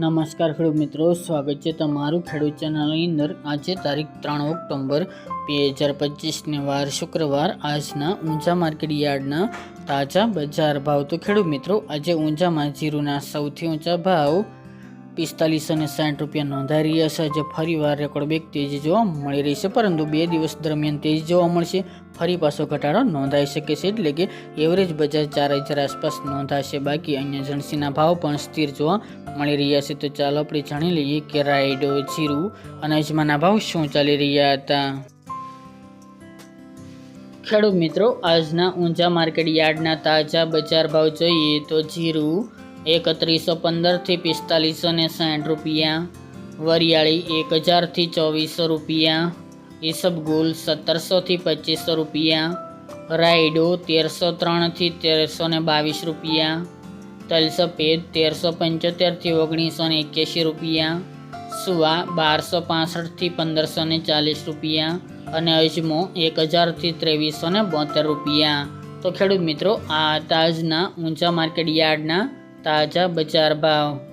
નમસ્કાર ખેડૂત મિત્રો, સ્વાગત છે તમારું ખેડૂત ચેનલની અંદર. આજે તારીખ ત્રણ ઓક્ટોબર બે હજાર પચીસને વાર શુક્રવાર. આજના ઊંઝા માર્કેટ યાર્ડના તાજા બજાર ભાવ. તો ખેડૂત મિત્રો, આજે ઊંઝામાં જીરુના સૌથી ઊંચા ભાવ પિસ્તાલીસો અને સાઠ રૂપિયા નોંધાઈ રહ્યા છે. ફરી ફરીવાર રેકોર્ડ બેક તેજી જોવા મળી રહી છે, પરંતુ બે દિવસ દરમિયાન તેજી જોવા મળશે. ફરી પાછો ઘટાડો નોંધાઈ શકે છે, એટલે કે એવરેજ બજાર ચાર હજાર આસપાસ નોંધાશે. બાકી અન્ય જણસીના ભાવ પણ સ્થિર જોવા મળી રહ્યા છે. તો ચાલો આપણે જાણી લઈએ કે રાઈડો જીરું અનાજમાંના ભાવ શું ચાલી રહ્યા હતા. ખેડૂત મિત્રો, આજના ઊંચા માર્કેટ યાર્ડના તાજા બજાર ભાવ જોઈએ તો જીરું એકત્રીસો પંદરથી પિસ્તાલીસો ને સાઠ રૂપિયા. વરિયાળી એક હજારથી ચોવીસો રૂપિયા. ઈસબગુલ સત્તરસોથી પચીસો રૂપિયા. રાયડો તેરસો ત્રણથી તેરસો ને બાવીસ રૂપિયા. તલ સફેદ તેરસો પંચોતેરથી ઓગણીસો ને એક્યાસી રૂપિયા. સુવા બારસો પાસઠથી પંદરસો ને ચાલીસ રૂપિયા અને અજમો એક હજારથી ત્રેવીસો ને બોતેર રૂપિયા. તો ખેડૂત મિત્રો, આ તાજના ઊંચા માર્કેટ યાર્ડના તાજા બજાર ભાવ